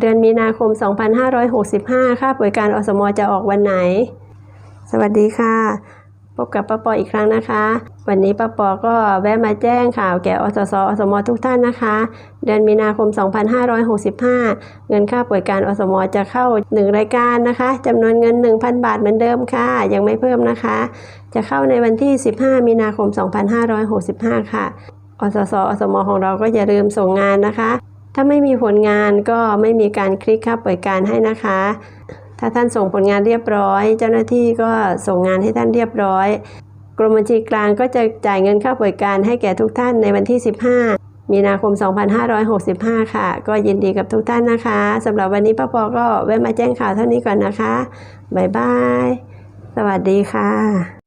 เดือนมีนาคม 2565 ค่าป่วยการอสมจะออกวันไหน สวัสดีค่ะ พบกับป้าปออีกครั้งนะคะ วันนี้ป้าปอก็แวะมาแจ้งข่าวแก่อสสอสมทุกท่านนะคะ เดือนมีนาคม 2565 เงินค่าป่วยการอสมจะเข้า 1 รายการนะคะจำนวนเงิน 1,000 บาทเหมือนเดิมค่ะ ยังไม่เพิ่มนะคะ จะเข้าในวันที่ 15 มีนาคม 2565 ค่ะอสสอสมของเราก็อย่าลืมส่งงานนะคะ ถ้าไม่มีผลงานก็ไม่มีการคลิกค่าป่วยการให้นะคะ ถ้าท่านส่งผลงานเรียบร้อย เจ้าหน้าที่ก็ส่งงานให้ท่านเรียบร้อย กรมบัญชีกลางก็จะจ่ายเงินค่าป่วยการให้แก่ทุกท่านในวันที่ 15 มีนาคม 2565 ค่ะ ก็ยินดีกับทุกท่านนะคะสำหรับวันนี้ป้าปอก็แวะมาแจ้งข่าวเท่านี้ก่อนนะคะบ๊ายบาย สวัสดีค่ะ